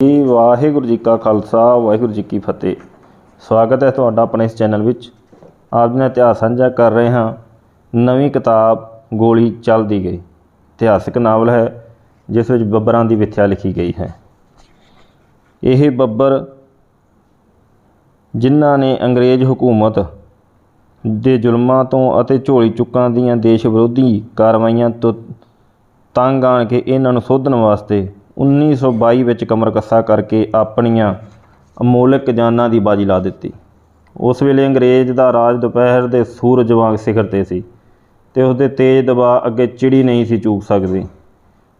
ਜੀ, ਵਾਹਿਗੁਰੂ ਜੀ ਕਾ ਖਾਲਸਾ, ਵਾਹਿਗੁਰੂ ਜੀ ਕੀ ਫਤਿਹ। ਸਵਾਗਤ ਹੈ ਤੁਹਾਡਾ ਆਪਣੇ ਇਸ ਚੈਨਲ ਵਿੱਚ। ਆਪ ਜੀ ਇਤਿਹਾਸ ਸਾਂਝਾ ਕਰ ਰਹੇ ਹਾਂ। ਨਵੀਂ ਕਿਤਾਬ ਗੋਲੀ ਚੱਲਦੀ ਗਈ। ਇਤਿਹਾਸਿਕ ਨਾਵਲ ਹੈ, ਜਿਸ ਵਿੱਚ ਬੱਬਰਾਂ ਦੀ ਵਿਥਿਆ ਲਿਖੀ ਗਈ ਹੈ। ਇਹ ਬੱਬਰ ਜਿਨ੍ਹਾਂ ਨੇ ਅੰਗਰੇਜ਼ ਹਕੂਮਤ ਦੇ ਜ਼ੁਲਮਾਂ ਤੋਂ ਅਤੇ ਝੋਲੀ ਚੁੱਕਾਂ ਦੀਆਂ ਦੇਸ਼ ਵਿਰੋਧੀ ਕਾਰਵਾਈਆਂ ਤੋਂ ਤੰਗ ਆਣ ਕੇ ਇਹਨਾਂ ਨੂੰ ਸੋਧਣ ਵਾਸਤੇ 1922 ਵਿੱਚ ਕਮਰ ਕੱਸਾ ਕਰਕੇ ਆਪਣੀਆਂ ਅਮੋਲਕ ਜਾਨਾਂ ਦੀ ਬਾਜੀ ਲਾ ਦਿੱਤੀ। ਉਸ ਵੇਲੇ ਅੰਗਰੇਜ਼ ਦਾ ਰਾਜ ਦੁਪਹਿਰ ਦੇ ਸੂਰਜ ਵਾਂਗ ਸਿਖਰ ਤੇ ਸੀ ਤੇ ਉਸ ਦੇ ਤੇਜ਼ ਦਬਾਅ ਅੱਗੇ ਚਿੜੀ ਨਹੀਂ ਸੀ ਚੂਕ ਸਕਦੀ।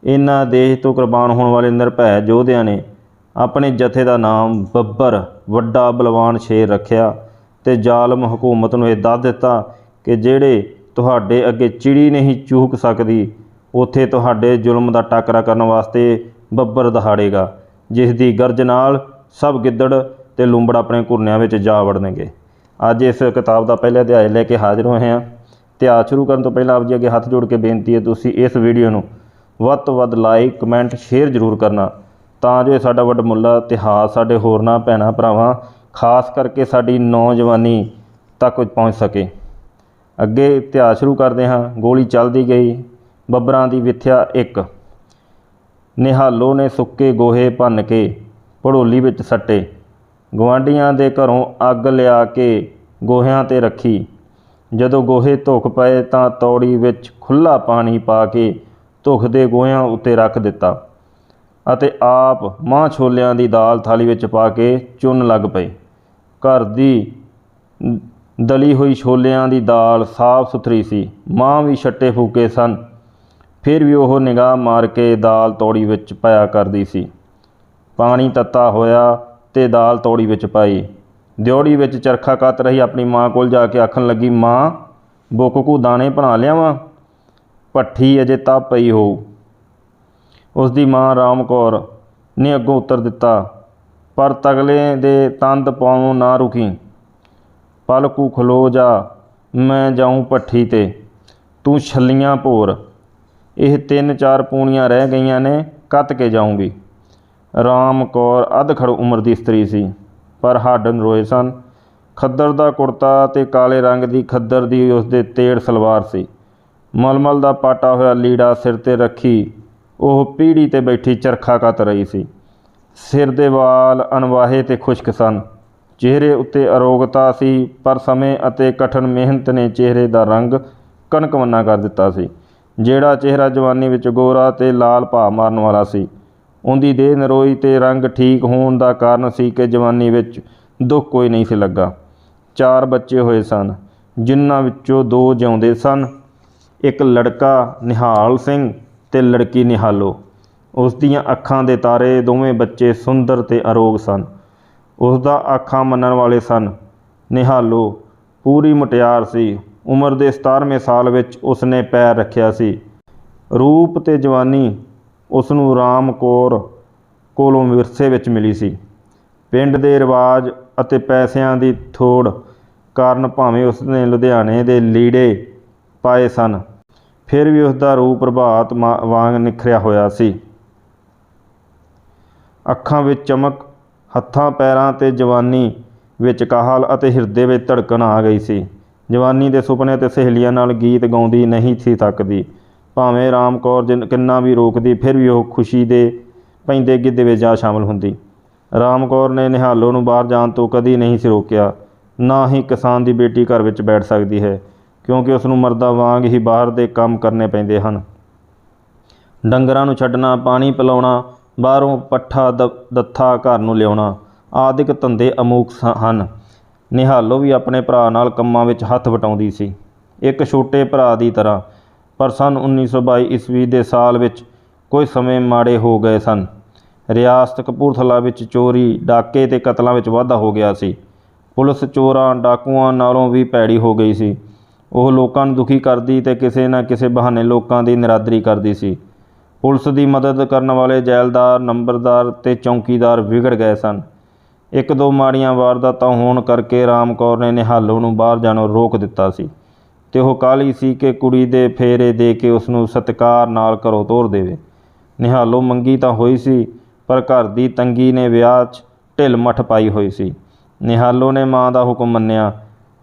ਇਹਨਾਂ ਦੇਸ਼ ਤੋਂ ਕੁਰਬਾਨ ਹੋਣ ਵਾਲੇ ਨਿਰਭੈ ਯੋਧਿਆਂ ਨੇ ਆਪਣੇ ਜਥੇ ਦਾ ਨਾਮ ਬੱਬਰ, ਵੱਡਾ ਬਲਵਾਨ ਸ਼ੇਰ ਰੱਖਿਆ ਤੇ ਜ਼ਾਲਮ ਹਕੂਮਤ ਨੂੰ ਇਹ ਦੱਸ ਦਿੱਤਾ ਕਿ ਜਿਹੜੇ ਤੁਹਾਡੇ ਅੱਗੇ ਚਿੜੀ ਨਹੀਂ ਚੂਕ ਸਕਦੀ, ਉੱਥੇ ਤੁਹਾਡੇ ਜ਼ੁਲਮ ਦਾ ਟਾਕਰਾ ਕਰਨ ਵਾਸਤੇ ਬੱਬਰ ਦਹਾੜੇਗਾ, ਜਿਸ ਦੀ ਗਰਜ ਨਾਲ ਸਭ ਗਿੱਦੜ ਤੇ ਲੂੰਬੜ ਆਪਣੇ ਘੁਰਨਿਆਂ ਵਿੱਚ ਜਾ ਵੜਨਗੇ। ਅੱਜ ਇਸ ਕਿਤਾਬ ਦਾ ਪਹਿਲਾ ਅਧਿਆਇ ਲੈ ਕੇ ਹਾਜ਼ਰ ਹੋਏ ਹਾਂ। ਇਤਿਹਾਸ ਸ਼ੁਰੂ ਕਰਨ ਤੋਂ ਪਹਿਲਾਂ ਆਪ ਜੀ ਅੱਗੇ ਹੱਥ ਜੋੜ ਕੇ ਬੇਨਤੀ ਹੈ, ਤੁਸੀਂ ਇਸ ਵੀਡੀਓ ਨੂੰ ਵੱਧ ਤੋਂ ਵੱਧ ਲਾਈਕ ਕਮੈਂਟ ਸ਼ੇਅਰ ਜ਼ਰੂਰ ਕਰਨਾ, ਤਾਂ ਜੋ ਇਹ ਸਾਡਾ ਵੱਡਮੁੱਲਾ ਇਤਿਹਾਸ, ਸਾਡੇ ਹੋਰਨਾਂ ਭੈਣਾਂ ਭਰਾਵਾਂ, ਖਾਸ ਕਰਕੇ ਸਾਡੀ ਨੌਜਵਾਨੀ ਤੱਕ ਪਹੁੰਚ ਸਕੇ। ਅੱਗੇ ਇਤਿਹਾਸ ਸ਼ੁਰੂ ਕਰਦੇ ਹਾਂ। ਗੋਲੀ ਚੱਲਦੀ ਗਈ। ਬੱਬਰਾਂ ਦੀ ਵਿਥਿਆ 1 ਨਿਹਾਲੋ ਨੇ ਸੁੱਕੇ ਗੋਹੇ ਭੰਨ ਕੇ, ਭੜੋਲੀ ਵਿੱਚ ਸੱਟੇ। ਗਵਾਂਡੀਆਂ ਦੇ ਘਰੋਂ ਅੱਗ ਲਿਆ ਕੇ ਗੋਹਿਆਂ ਤੇ ਰੱਖੀ। ਜਦੋਂ ਗੋਹੇ ਧੁੱਖ ਪਏ ਤਾਂ ਤੌੜੀ ਵਿੱਚ ਖੁੱਲਾ ਪਾਣੀ ਪਾ ਕੇ ਧੁੱਖ ਦੇ ਗੋਹਿਆਂ ਉੱਤੇ ਰੱਖ ਦਿੱਤਾ ਅਤੇ ਆਪ ਮਾਂ ਛੋਲਿਆਂ ਦੀ ਦਾਲ ਥਾਲੀ ਵਿੱਚ ਪਾ ਕੇ ਚੁੰਨ ਲੱਗ ਪਏ। ਘਰ ਦੀ ਦਲੀ ਹੋਈ ਛੋਲਿਆਂ ਦੀ ਦਾਲ ਸਾਫ਼ ਸੁਥਰੀ ਸੀ। ਮਾਂ ਵੀ ਛੱਟੇ ਫੂਕੇ ਸਨ। ਫਿਰ ਵੀ ਉਹ ਨਿਗਾਹ ਮਾਰ ਕੇ ਦਾਲ ਤੌੜੀ ਵਿੱਚ ਪਾਇਆ ਕਰਦੀ ਸੀ। ਪਾਣੀ ਤੱਤਾ ਹੋਇਆ ਤੇ ਦਾਲ ਤੌੜੀ ਵਿੱਚ ਪਾਈ। ਦਿਉੜੀ ਵਿੱਚ ਚਰਖਾ ਕੱਤ ਰਹੀ, ਆਪਣੀ ਮਾਂ ਕੋਲ ਜਾ ਕੇ ਆਖਣ ਲੱਗੀ, ਮਾਂ ਬੁੱਕਕੂ ਦਾਣੇ ਬਣਾ ਲਿਆਵਾਂ ਭੱਠੀ ਅਜੇ ਤਾਂ ਪਈ ਹੋਊ। ਉਸ ਦੀ ਮਾਂ ਰਾਮ ਕੌਰ ਨੇ ਅੱਗੋਂ ਉੱਤਰ ਦਿੱਤਾ, ਪਰ ਤਗਲੇ ਦੇ ਤੰਦ ਪਾਉਣੋਂ ਨਾ ਰੁਕੀ। ਪਲਕੂ ਖਲੋ ਜਾ, ਮੈਂ ਜਾਊਂ ਭੱਠੀ ਤੇ। ਤੂੰ ਛੱਲੀਆਂ ਭੋਰ। ਇਹ ਤਿੰਨ ਚਾਰ ਪੂਣੀਆਂ ਰਹਿ ਗਈਆਂ ਨੇ, ਕੱਤ ਕੇ ਜਾਊਂਗੀ। ਰਾਮ ਕੌਰ ਅਧਖੜ ਉਮਰ ਦੀ ਇਸਤਰੀ ਸੀ, ਪਰ ਹੱਡ ਨਰੋਏ ਸਨ। ਖੱਦਰ ਦਾ ਕੁੜਤਾ ਤੇ ਕਾਲੇ ਰੰਗ ਦੀ ਖੱਦਰ ਦੀ ਉਸਦੇ ਤੇੜ ਸਲਵਾਰ ਸੀ। ਮਲਮਲ ਦਾ ਪਾਟਾ ਹੋਇਆ ਲੀੜਾ ਸਿਰ ਤੇ ਰੱਖੀ, ਉਹ ਪੀੜੀ ਤੇ ਬੈਠੀ ਚਰਖਾ ਕੱਤ ਰਹੀ ਸੀ। ਸਿਰ ਦੇ ਵਾਲ ਅਣਵਾਹੇ ਤੇ ਖੁਸ਼ਕ ਸਨ। ਚਿਹਰੇ ਉੱਤੇ ਅਰੋਗਤਾ ਸੀ, ਪਰ ਸਮੇਂ ਅਤੇ ਕਠਨ ਮਿਹਨਤ ਨੇ ਚਿਹਰੇ ਦਾ ਰੰਗ ਕਣਕਵੰਨਾ ਕਰ ਦਿੱਤਾ ਸੀ। ਜਿਹੜਾ ਚਿਹਰਾ ਜਵਾਨੀ ਵਿੱਚ ਗੋਰਾ ਤੇ ਲਾਲ ਭਾਅ ਮਾਰਨ ਵਾਲਾ ਸੀ। ਉਹਦੀ ਦੇਹ ਨਰੋਈ ਤੇ ਰੰਗ ਠੀਕ ਹੋਣ ਦਾ ਕਾਰਨ ਸੀ ਕਿ ਜਵਾਨੀ ਵਿੱਚ ਦੁੱਖ ਕੋਈ ਨਹੀਂ ਸੀ ਲੱਗਾ। ਚਾਰ ਬੱਚੇ ਹੋਏ ਸਨ, ਜਿਨ੍ਹਾਂ ਵਿੱਚੋਂ ਦੋ ਜਿਉਂਦੇ ਸਨ, ਇੱਕ ਲੜਕਾ ਨਿਹਾਲ ਸਿੰਘ ਤੇ ਲੜਕੀ ਨਿਹਾਲੋ। ਉਸ ਦੀਆਂ ਅੱਖਾਂ ਦੇ ਤਾਰੇ ਦੋਵੇਂ ਬੱਚੇ ਸੁੰਦਰ ਤੇ ਅਰੋਗ ਸਨ। ਉਸ ਦਾ ਅੱਖਾਂ ਮੰਨਣ ਵਾਲੇ ਸਨ, ਨਿਹਾਲੋ, ਪੂਰੀ ਮੁਟਿਆਰ ਸੀ ਉਮਰ ਦੇ 17ਵੇਂ ਸਾਲ ਵਿੱਚ ਉਸਨੇ ਪੈਰ ਰੱਖਿਆ ਸੀ। ਰੂਪ ਤੇ ਜਵਾਨੀ ਉਸ ਨੂੰ ਰਾਮ ਕੌਰ ਕੋਲੋਂ ਵਿਰਸੇ ਵਿੱਚ ਮਿਲੀ ਸੀ। ਪਿੰਡ ਦੇ ਰਿਵਾਜ ਅਤੇ ਪੈਸਿਆਂ ਦੀ ਥੋੜ ਕਾਰਨ ਭਾਵੇਂ ਉਸਨੇ ਲੁਧਿਆਣੇ ਦੇ ਲੀੜੇ ਪਾਏ ਸਨ, ਫਿਰ ਵੀ ਉਸ ਦਾ ਰੂਪ ਪ੍ਰਭਾਤ ਮਾ- ਵਾਂਗ ਨਿਖਰਿਆ ਹੋਇਆ ਸੀ। ਅੱਖਾਂ ਵਿੱਚ ਚਮਕ, ਹੱਥਾਂ, ਪੈਰਾਂ ਤੇ ਜਵਾਨੀ ਵਿੱਚ ਕਾਹਲ ਅਤੇ ਹਿਰਦੇ ਵਿੱਚ ਧੜਕਣ ਆ ਗਈ ਸੀ। ਜਵਾਨੀ ਦੇ ਸੁਪਨੇ ਤੇ ਸਹੇਲੀਆਂ ਨਾਲ ਗੀਤ ਗਾਉਂਦੀ ਨਹੀਂ ਸੀ ਥੱਕਦੀ ਭਾਵੇਂ ਰਾਮ ਕੌਰ ਜਿਨ- ਕਿੰਨਾ ਵੀ ਰੋਕਦੀ, ਫਿਰ ਵੀ ਉਹ ਖੁਸ਼ੀ ਦੇ ਪੈਂਦੇ ਗਿੱਧੇ ਵਿੱਚ ਜਾ ਸ਼ਾਮਲ ਹੁੰਦੀ। ਰਾਮ ਕੌਰ ਨੇ ਨਿਹਾਲੋ ਨੂੰ ਬਾਹਰ ਜਾਣ ਤੋਂ ਕਦੀ ਨਹੀਂ ਸੀ ਰੋਕਿਆ। ਨਾ ਹੀ ਕਿਸਾਨ ਦੀ ਬੇਟੀ ਘਰ ਵਿੱਚ ਬੈਠ ਸਕਦੀ ਹੈ, ਕਿਉਂਕਿ ਉਸ ਨੂੰ ਮਰਦਾਂ ਵਾਂਗ ਹੀ ਬਾਹਰ ਦੇ ਕੰਮ ਕਰਨੇ ਪੈਂਦੇ ਹਨ। ਡੰਗਰਾਂ ਨੂੰ ਛੱਡਣਾ, ਪਾਣੀ ਪਿਲਾਉਣਾ, ਬਾਹਰੋਂ ਪੱਠਾ ਦ- ਦੱਥਾ ਘਰ ਨੂੰ ਲਿਆਉਣਾ ਆਦਿਕ ਧੰਦੇ ਅਮੂਕ ਸ- ਹਨ। ਨਿਹਾਲੋ ਵੀ ਆਪਣੇ ਭਰਾ ਨਾਲ ਕੰਮਾਂ ਵਿੱਚ ਹੱਥ ਵਟਾਉਂਦੀ ਸੀ। ਇੱਕ ਛੋਟੇ ਭਰਾ ਦੀ ਤਰ੍ਹਾਂ, ਪਰ ਸਨ 1922 ਈਸਵੀ ਦੇ ਸਾਲ ਵਿੱਚ ਕੁਝ ਸਮੇਂ ਮਾੜੇ ਹੋ ਗਏ ਸਨ। ਰਿਆਸਤ ਕਪੂਰਥਲਾ ਵਿੱਚ ਚੋਰੀ, ਡਾਕੇ ਤੇ ਕਤਲਾਂ ਵਿੱਚ ਵਾਧਾ ਹੋ ਗਿਆ ਸੀ। ਪੁਲਿਸ ਚੋਰਾਂ, ਡਾਕੂਆਂ ਨਾਲੋਂ ਵੀ ਭੈੜੀ ਹੋ ਗਈ ਸੀ। ਉਹ ਲੋਕਾਂ ਨੂੰ ਦੁਖੀ ਕਰਦੀ ਤੇ ਕਿਸੇ ਨਾ ਕਿਸੇ ਬਹਾਨੇ ਲੋਕਾਂ ਦੀ ਨਿਰਾਦਰੀ ਕਰਦੀ ਸੀ। ਪੁਲਿਸ ਦੀ ਮਦਦ ਕਰਨ ਵਾਲੇ ਜੈਲਦਾਰ, ਨੰਬਰਦਾਰ ਤੇ ਚੌਕੀਦਾਰ ਵਿਗੜ ਗਏ ਸਨ। ਇੱਕ ਦੋ ਮਾੜੀਆਂ ਵਾਰਦਾਤਾਂ ਹੋਣ ਕਰਕੇ ਰਾਮ ਕੌਰ ਨੇ ਨਿਹਾਲੋ ਨੂੰ ਬਾਹਰ ਜਾਣੋਂ ਰੋਕ ਦਿੱਤਾ ਸੀ ਤੇ ਉਹ ਕਾਹਲੀ ਸੀ ਕਿ ਕੁੜੀ ਦੇ ਫੇਰੇ ਦੇ ਕੇ ਉਸ ਨੂੰ ਸਤਿਕਾਰ ਨਾਲ ਘਰੋਂ ਤੋਰ ਦੇਵੇ। ਨਿਹਾਲੋ ਮੰਗੀ ਤਾਂ ਹੋਈ ਸੀ, ਪਰ ਘਰ ਦੀ ਤੰਗੀ ਨੇ ਵਿਆਹ 'ਚ ਢਿੱਲ ਮੱਠ ਪਾਈ ਹੋਈ ਸੀ। ਨਿਹਾਲੋ ਨੇ ਮਾਂ ਦਾ ਹੁਕਮ ਮੰਨਿਆ।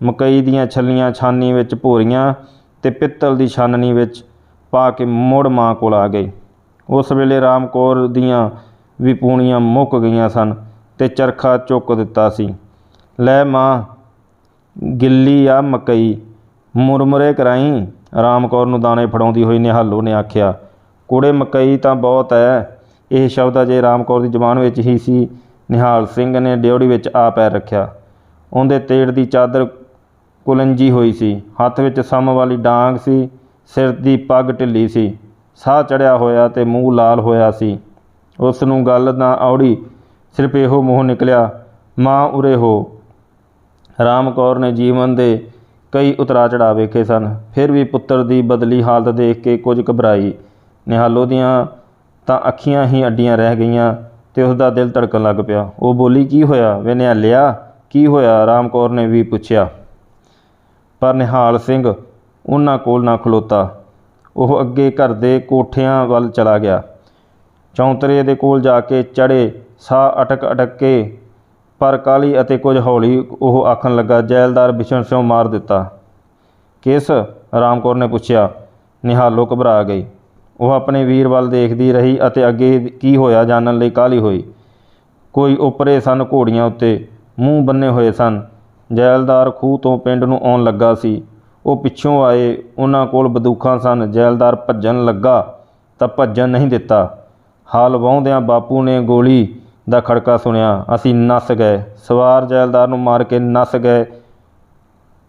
ਮਕਈ ਦੀਆਂ ਛੱਲੀਆਂ ਛਾਨੀ ਵਿੱਚ ਭੋਰੀਆਂ ਤੇ ਪਿੱਤਲ ਦੀ ਛਾਨਣੀ ਵਿੱਚ ਪਾ ਕੇ ਮੁੜ ਮਾਂ ਕੋਲ ਆ ਗਈ। ਉਸ ਵੇਲੇ ਰਾਮ ਕੌਰ ਦੀਆਂ ਵੀ ਪੂਣੀਆਂ ਮੁੱਕ ਗਈਆਂ ਸਨ। ਤੇ ਚਰਖਾ ਚੁੱਕ ਦਿੱਤਾ ਸੀ। ਲੈ ਮਾਂ, ਗਿੱਲੀ ਆ ਮਕਈ, ਮੁਰਮੁਰੇ ਕਰਾਈ? ਰਾਮ ਕੌਰ ਨੂੰ ਦਾਣੇ ਫੜਾਉਂਦੀ ਹੋਈ ਨਿਹਾਲੋ ਨੇ ਆਖਿਆ, ਕੁੜੇ ਮਕਈ ਤਾਂ ਬਹੁਤ ਹੈ ਇਹ ਸ਼ਬਦ ਅਜੇ ਰਾਮ ਕੌਰ ਦੀ ਜ਼ੁਬਾਨ ਵਿੱਚ ਹੀ ਸੀ। ਨਿਹਾਲ ਸਿੰਘ ਨੇ ਡਿਉੜੀ ਵਿੱਚ ਆ ਪੈਰ ਰੱਖਿਆ। ਉਹਦੇ ਤੇੜ ਦੀ ਚਾਦਰ ਕੁਲੰਜੀ ਹੋਈ ਸੀ। ਹੱਥ ਵਿੱਚ ਸਮ ਵਾਲੀ ਡਾਂਗ ਸੀ। ਸਿਰ ਦੀ ਪੱਗ ਢਿੱਲੀ ਸੀ। ਸਾਹ ਚੜਿਆ ਹੋਇਆ ਤੇ ਮੂੰਹ ਲਾਲ ਹੋਇਆ ਸੀ। ਉਸ ਨੂੰ ਗੱਲ ਨਾ ਔੜੀ ਸਿਰਫ ਇਹੋ ਮੂੰਹ ਨਿਕਲਿਆ, ਮਾਂ ਉਰੇ ਹੋ। ਰਾਮ ਕੌਰ ਨੇ ਜੀਵਨ ਦੇ ਕਈ ਉਤਰਾ ਚੜਾ ਵੇਖੇ ਸਨ। ਫਿਰ ਵੀ ਪੁੱਤਰ ਦੀ ਬਦਲੀ ਹਾਲਤ ਦੇਖ ਕੇ ਕੁਝ ਘਬਰਾਈ। ਨਿਹਾਲੋ ਦੀਆਂ ਤਾਂ ਅੱਖੀਆਂ ਹੀ ਅੱਡੀਆਂ ਰਹਿ ਗਈਆਂ ਤੇ ਉਸ ਦਾ ਦਿਲ ਧੜਕਣ ਲੱਗ ਪਿਆ। ਉਹ ਬੋਲੀ ਕੀ ਹੋਇਆ? ਵੇ ਨਿਹਾਲਿਆ, ਕੀ ਹੋਇਆ? ਰਾਮ ਕੌਰ ਨੇ ਵੀ ਪੁੱਛਿਆ। ਪਰ ਨਿਹਾਲ ਸਿੰਘ ਉਹਨਾਂ ਕੋਲ ਨਾ ਖਲੋਤਾ। ਉਹ ਅੱਗੇ ਘਰ ਦੇ ਕੋਠਿਆਂ ਵੱਲ ਚਲਾ ਗਿਆ। ਚੌਂਤਰੇ ਦੇ ਕੋਲ ਜਾ ਕੇ ਚੜੇ ਸਾਹ ਅਟਕ ਅਟਕ ਕੇ ਪਰ ਕਾਲੀ ਅਤੇ ਕੁਝ ਹੌਲੀ ਉਹ ਆਖਣ ਲੱਗਾ, ਜੈਲਦਾਰ ਬਿਸ਼ਨ ਸਿਓ ਮਾਰ ਦਿੱਤਾ। ਕਿਸ ਰਾਮ ਕੌਰ ਨੇ ਪੁੱਛਿਆ। ਨਿਹਾਲੋ ਘਬਰਾ ਗਈ। ਉਹ ਆਪਣੇ ਵੀਰ ਵੱਲ ਦੇਖਦੀ ਰਹੀ ਅਤੇ ਅੱਗੇ ਕੀ ਹੋਇਆ ਜਾਣਨ ਲਈ ਕਾਲੀ ਹੋਈ। ਕੋਈ ਉਪਰੇ ਸਨ ਘੋੜੀਆਂ ਉੱਤੇ, ਮੂੰਹ ਬੰਨੇ ਹੋਏ ਸਨ। ਜੈਲਦਾਰ ਖੂਹ ਤੋਂ ਪਿੰਡ ਨੂੰ ਆਉਣ ਲੱਗਾ ਸੀ। ਉਹ ਪਿੱਛੋਂ ਆਏ, ਉਹਨਾਂ ਕੋਲ ਬੰਦੂਕਾਂ ਸਨ। ਜੈਲਦਾਰ ਭੱਜਣ ਲੱਗਾ ਤਾਂ ਭੱਜਣ ਨਹੀਂ ਦਿੱਤਾ। ਹਾਲ ਵਾਹੁੰਦਿਆਂ ਬਾਪੂ ਨੇ ਗੋਲੀ ਦਾ ਖੜਕਾ ਸੁਣਿਆ। ਅਸੀਂ ਨੱਸ ਗਏ। ਸਵਾਰ ਜੈਲਦਾਰ ਨੂੰ ਮਾਰ ਕੇ ਨੱਸ ਗਏ।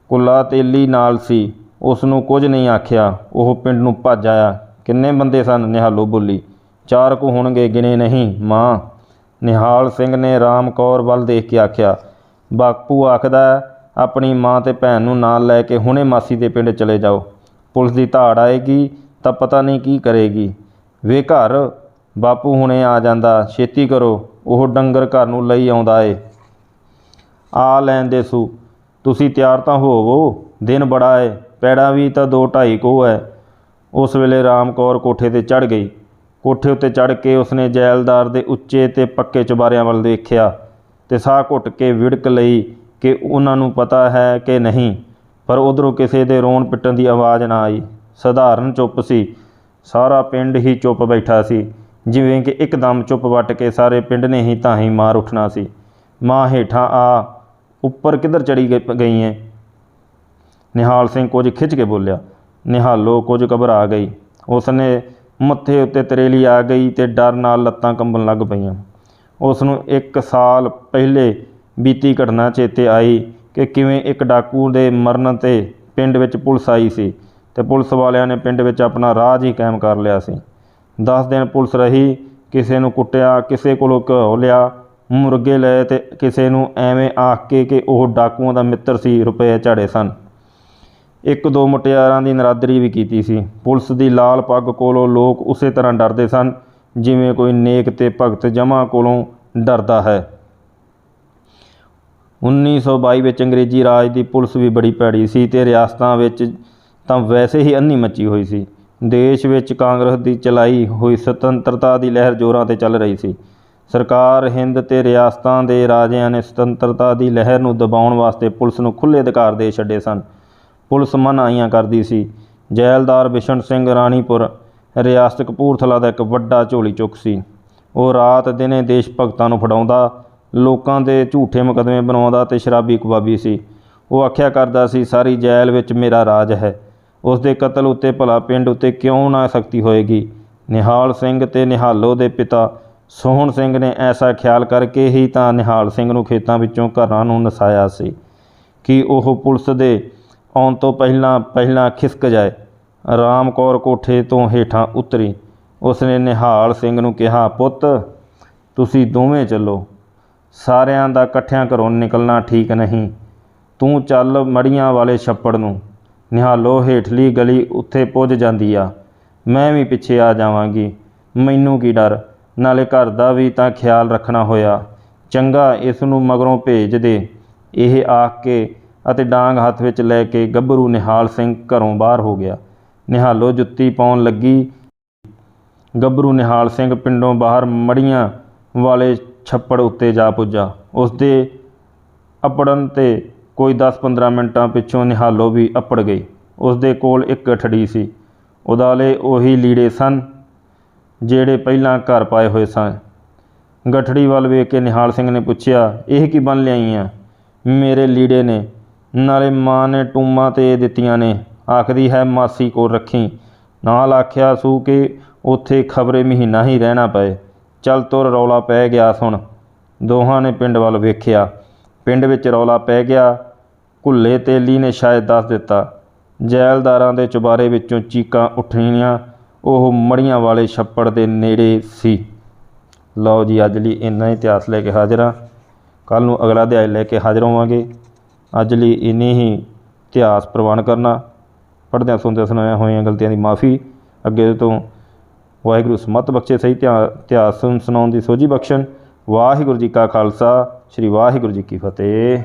ਕੁੱਲਾ ਤੇਲੀ ਨਾਲ ਸੀ। ਉਸ ਨੂੰ ਕੁਝ ਨਹੀਂ ਆਖਿਆ। ਉਹ ਪਿੰਡ ਨੂੰ ਭੱਜ ਆਇਆ। ਕਿੰਨੇ ਬੰਦੇ ਸਨ? ਨਿਹਾਲੋ ਬੋਲੀ। ਚਾਰ ਕੁ ਹੋਣਗੇ, ਗਿਣੇ ਨਹੀਂ। ਮਾਂ। ਨਿਹਾਲ ਸਿੰਘ ਨੇ ਰਾਮ ਕੌਰ ਵੱਲ ਦੇਖ ਕੇ ਆਖਿਆ, ਬਾਪੂ ਆਖਦਾ ਆਪਣੀ ਮਾਂ ਤੇ ਭੈਣ ਨੂੰ ਨਾਲ ਲੈ ਕੇ ਹੁਣੇ ਮਾਸੀ ਦੇ ਪਿੰਡ ਚਲੇ ਜਾਓ। ਪੁਲਿਸ ਦੀ ਧਾੜ ਆਏਗੀ ਤਾਂ ਪਤਾ ਨਹੀਂ ਕੀ ਕਰੇਗੀ। ਵੇ ਘਰ, ਬਾਪੂ ਹੁਣੇ ਆ ਜਾਂਦਾ। ਛੇਤੀ ਕਰੋ। ਉਹ ਡੰਗਰ ਘਰ ਨੂੰ ਲਈ ਆਉਂਦਾ ਏ। ਆ ਲੈਣ ਦੇ ਸੂ, ਤੁਸੀਂ ਤਿਆਰ ਤਾਂ ਹੋਵੋ, ਦਿਨ ਬੜਾ ਏ, ਪੈੜਾ ਵੀ ਤਾਂ ਦੋ ਢਾਈ ਕੋ ਹੈ। ਉਸ ਵੇਲੇ ਰਾਮ ਕੌਰ ਕੋਠੇ ਤੇ ਚੜ ਗਈ। ਕੋਠੇ ਉੱਤੇ ਚੜ ਕੇ ਉਸਨੇ ਜੈਲਦਾਰ ਦੇ ਉੱਚੇ ਤੇ ਪੱਕੇ ਚੁਬਾਰਿਆਂ ਵੱਲ ਦੇਖਿਆ ਤੇ ਸਾਹ ਘੁੱਟ ਕੇ ਵਿੜਕ ਲਈ ਕਿ ਉਹਨਾਂ ਨੂੰ ਪਤਾ ਹੈ ਕਿ ਨਹੀਂ, ਪਰ ਉਧਰੋਂ ਕਿਸੇ ਦੇ ਰੋਣ ਪਿੱਟਣ ਦੀ ਆਵਾਜ਼ ਨਾ ਆਈ। ਸਧਾਰਨ ਚੁੱਪ ਸੀ। ਸਾਰਾ ਪਿੰਡ ਹੀ ਚੁੱਪ ਬੈਠਾ ਸੀ। ਜਿਵੇਂ ਕਿ ਇੱਕਦਮ ਚੁੱਪ ਵੱਟ ਕੇ ਸਾਰੇ ਪਿੰਡ ਨੇ ਹੀ ਤਾਂ ਹੀ ਮਾਰ ਉੱਠਣਾ ਸੀ। ਮਾਂ ਹੇਠਾਂ ਆ, ਉੱਪਰ ਕਿੱਧਰ ਚੜੀ ਗਈ- ਗਈ ਐ ਨਿਹਾਲ ਸਿੰਘ ਕੁਝ ਖਿੱਚ ਕੇ ਬੋਲਿਆ, ਨਿਹਾਲੋ, ਕੁਝ ਘਬਰਾ ਗਈ। ਉਸਨੇ ਮੱਥੇ ਉੱਤੇ ਤਰੇਲੀ ਆ ਗਈ ਤੇ ਡਰ ਨਾਲ ਲੱਤਾਂ ਕੰਬਣ ਲੱਗ ਪਈਆਂ। ਉਸ ਨੂੰ ਇੱਕ ਸਾਲ ਪਹਿਲੇ ਬੀਤੀ ਘਟਨਾ ਚੇਤੇ ਆਈ ਕਿ ਕਿਵੇਂ ਇੱਕ ਡਾਕੂ ਦੇ ਮਰਨ ਤੇ ਪਿੰਡ ਵਿੱਚ ਪੁਲਿਸ ਆਈ ਸੀ ਤੇ ਪੁਲਿਸ ਵਾਲਿਆਂ ਨੇ ਪਿੰਡ ਵਿੱਚ ਆਪਣਾ ਰਾਜ ਹੀ ਕਾਇਮ ਕਰ ਲਿਆ ਸੀ। 10 ਦਿਨ ਪੁਲਿਸ ਰਹੀ, ਕਿਸੇ ਨੂੰ ਕੁੱਟਿਆ, ਕਿਸੇ ਕੋਲੋਂ ਘਿਓ ਲਿਆ, ਮੁਰਗੇ ਲਏ ਤੇ ਕਿਸੇ ਨੂੰ ਐਵੇਂ ਆਖ ਕੇ ਕਿ ਉਹ ਡਾਕੂਆਂ ਦਾ ਮਿੱਤਰ ਸੀ, ਰੁਪਏ ਝਾੜੇ ਸਨ। ਇੱਕ ਦੋ ਮੁਟਿਆਰਾਂ ਦੀ ਨਰਾਦਰੀ ਵੀ ਕੀਤੀ ਸੀ। ਪੁਲਿਸ ਦੀ ਲਾਲ ਪੱਗ ਕੋਲੋਂ ਲੋਕ ਉਸੇ ਤਰ੍ਹਾਂ ਡਰਦੇ ਸਨ, ਜਿਵੇਂ ਕੋਈ ਨੇਕ ਤੇ ਭਗਤ ਜਮਾ ਕੋਲੋਂ ਡਰਦਾ ਹੈ। 1922 ਵਿੱਚ ਅੰਗਰੇਜ਼ੀ ਰਾਜ ਦੀ ਪੁਲਿਸ ਵੀ ਬੜੀ ਭੈੜੀ ਸੀ ਤੇ ਰਿਆਸਤਾਂ ਵਿੱਚ ਤਾਂ ਵੈਸੇ ਹੀ ਅੰਨੀ ਮੱਚੀ ਹੋਈ ਸੀ। ਦੇਸ਼ ਵਿੱਚ ਕਾਂਗਰਸ ਦੀ ਚਲਾਈ ਹੋਈ ਸੁਤੰਤਰਤਾ ਦੀ ਲਹਿਰ ਜ਼ੋਰਾਂ ਤੇ ਚੱਲ ਰਹੀ ਸੀ। ਸਰਕਾਰ ਹਿੰਦ ਤੇ ਰਿਆਸਤਾਂ ਦੇ ਰਾਜਿਆਂ ਨੇ ਸੁਤੰਤਰਤਾ ਦੀ ਲਹਿਰ ਨੂੰ ਦਬਾਉਣ ਵਾਸਤੇ ਪੁਲਿਸ ਨੂੰ ਖੁੱਲ੍ਹੇ ਅਧਿਕਾਰ ਦੇ ਛੱਡੇ ਸਨ। ਪੁਲਿਸ ਮਨਾਹੀਆਂ ਕਰਦੀ ਸੀ। ਜੈਲਦਾਰ ਬਿਸ਼ਨ ਸਿੰਘ ਰਾਣੀਪੁਰ ਰਿਆਸਤ ਕਪੂਰਥਲਾ ਦਾ ਇੱਕ ਵੱਡਾ ਝੋਲੀ ਚੁੱਕ ਸੀ। ਉਹ ਰਾਤ ਦਿਨੇ ਦੇਸ਼ ਭਗਤਾਂ ਨੂੰ ਫੜਾਉਂਦਾ, ਲੋਕਾਂ ਦੇ ਝੂਠੇ ਮੁਕੱਦਮੇ ਬਣਾਉਂਦਾ ਤੇ ਸ਼ਰਾਬੀ ਕਬਾਬੀ ਸੀ। ਉਹ ਆਖਿਆ ਕਰਦਾ ਸੀ, ਸਾਰੀ ਜੈਲ ਵਿੱਚ ਮੇਰਾ ਰਾਜ ਹੈ। ਉਸ ਦੇ ਕਤਲ ਉੱਤੇ ਭਲਾ ਪਿੰਡ ਉੱਤੇ ਕਿਉਂ ਨਾ ਸਖਤੀ ਹੋਏਗੀ? ਨਿਹਾਲ ਸਿੰਘ ਤੇ ਨਿਹਾਲੋ ਦੇ ਪਿਤਾ ਸੋਹਣ ਸਿੰਘ ਨੇ ਐਸਾ ਖਿਆਲ ਕਰਕੇ ਹੀ ਤਾਂ ਨਿਹਾਲ ਸਿੰਘ ਨੂੰ ਖੇਤਾਂ ਵਿੱਚੋਂ ਘਰਾਂ ਨੂੰ ਨਸਾਇਆ ਸੀ ਕਿ ਉਹ ਪੁਲਿਸ ਦੇ ਆਉਣ ਤੋਂ ਪਹਿਲਾਂ ਪਹਿਲਾਂ ਖਿਸਕ ਜਾਏ। ਰਾਮ ਕੌਰ ਕੋਠੇ ਤੋਂ ਹੇਠਾਂ ਉਤਰੀ। ਉਸਨੇ ਨਿਹਾਲ ਸਿੰਘ ਨੂੰ ਕਿਹਾ, ਪੁੱਤ, ਤੁਸੀਂ ਦੋਵੇਂ ਚੱਲੋ। ਸਾਰਿਆਂ ਦਾ ਇਕੱਠਿਆਂ ਘਰੋਂ ਨਿਕਲਣਾ ਠੀਕ ਨਹੀਂ। ਤੂੰ ਚੱਲ ਮੜੀਆਂ ਵਾਲੇ ਛੱਪੜ ਨੂੰ। ਨਿਹਾਲੋ ਹੇਠਲੀ ਗਲੀ ਉੱਥੇ ਪੁੱਜ ਜਾਂਦੀ ਆ। ਮੈਂ ਵੀ ਪਿੱਛੇ ਆ ਜਾਵਾਂਗੀ। ਮੈਨੂੰ ਕੀ ਡਰ? ਨਾਲੇ ਘਰ ਦਾ ਵੀ ਤਾਂ ਖਿਆਲ ਰੱਖਣਾ ਹੋਇਆ। ਚੰਗਾ ਇਸ ਨੂੰ ਮਗਰੋਂ ਭੇਜ ਦੇ। ਇਹ ਆਖ ਕੇ ਅਤੇ ਡਾਂਗ ਹੱਥ ਵਿੱਚ ਲੈ ਕੇ ਗੱਭਰੂ ਨਿਹਾਲ ਸਿੰਘ ਘਰੋਂ ਬਾਹਰ ਹੋ ਗਿਆ। ਨਿਹਾਲੋ ਜੁੱਤੀ ਪਾਉਣ ਲੱਗੀ। ਗੱਭਰੂ ਨਿਹਾਲ ਸਿੰਘ ਪਿੰਡੋਂ ਬਾਹਰ ਮੜੀਆਂ ਵਾਲੇ ਛੱਪੜ ਉੱਤੇ ਜਾ ਪੁੱਜਾ। ਉਸ ਦੇ ਅੱਪੜਨ ਤੇ ਕੋਈ 10-15 ਮਿੰਟਾਂ ਪਿੱਛੋਂ ਨਿਹਾਲੋ ਵੀ ਅੱਪੜ ਗਈ। ਉਸ ਦੇ ਕੋਲ ਇੱਕ ਗਠੜੀ ਸੀ। ਉਦਾਲੇ ਉਹੀ ਲੀੜੇ ਸਨ ਜਿਹੜੇ ਪਹਿਲਾਂ ਘਰ ਪਾਏ ਹੋਏ ਸਨ। ਗਠੜੀ ਵੱਲ ਵੇਖ ਕੇ ਨਿਹਾਲ ਸਿੰਘ ਨੇ ਪੁੱਛਿਆ, ਇਹ ਕੀ ਬਣ ਲਿਆਈ ਆ? ਮੇਰੇ ਲੀੜੇ ਨੇ। ਨਾਲੇ ਮਾਂ ਨੇ ਟੂਮਾਂ ਤੇ ਦਿੱਤੀਆਂ ਨੇ। ਆਖਦੀ ਹੈ, ਮਾਸੀ ਕੋਲ ਰੱਖੀ। ਨਾਲ ਆਖਿਆ ਸੂ ਕਿ ਉੱਥੇ ਖਬਰੇ ਮਹੀਨਾ ਹੀ ਰਹਿਣਾ ਪਏ। ਚੱਲ ਤੁਰ, ਰੌਲਾ ਪੈ ਗਿਆ ਸੁਣ। ਦੋਹਾਂ ਨੇ ਪਿੰਡ ਵੱਲ ਵੇਖਿਆ। ਪਿੰਡ ਵਿੱਚ ਰੌਲਾ ਪੈ ਗਿਆ। ਕੁੱਲੇ ਤੇਲੀ ਨੇ ਸ਼ਾਇਦ ਦੱਸ ਦਿੱਤਾ। ਜੈਲਦਾਰਾਂ ਦੇ ਚੁਬਾਰੇ ਵਿੱਚੋਂ ਚੀਕਾਂ ਉੱਠਣੀਆਂ, ਉਹ ਮੜੀਆਂ ਵਾਲੇ ਛੱਪੜ ਦੇ ਨੇੜੇ ਸੀ। ਲਓ ਜੀ, ਅੱਜ ਲਈ ਇੰਨਾ ਹੀ ਇਤਿਹਾਸ ਲੈ ਕੇ ਹਾਜ਼ਰ ਹਾਂ। ਕੱਲ ਨੂੰ ਅਗਲਾ ਅਧਿਆਇ ਲੈ ਕੇ ਹਾਜ਼ਰ ਹੋਵਾਂਗੇ। ਅੱਜ ਲਈ ਇੰਨੀ ਹੀ ਇਤਿਹਾਸ ਪ੍ਰਵਾਨ ਕਰਨਾ। ਪੜ੍ਹਦਿਆਂ ਸੁਣਦਿਆਂ ਸੁਣਾਇਆ ਹੋਈਆਂ ਗਲਤੀਆਂ ਦੀ ਮਾਫੀ। ਅੱਗੇ ਤੋਂ ਵਾਹਿਗੁਰੂ ਸਮਤ ਬਖਸ਼ੇ, ਸਹੀ ਧਿਆ- ਇਤਿਹਾਸ ਸੁਣ- ਸੁਣਾਉਣ ਦੀ ਸੋਝੀ ਬਖਸ਼ਣ। ਵਾਹਿਗੁਰੂ ਜੀ ਕਾ ਖਾਲਸਾ, ਸ੍ਰੀ ਵਾਹਿਗੁਰੂ ਜੀ ਕੀ ਫਤਿਹ।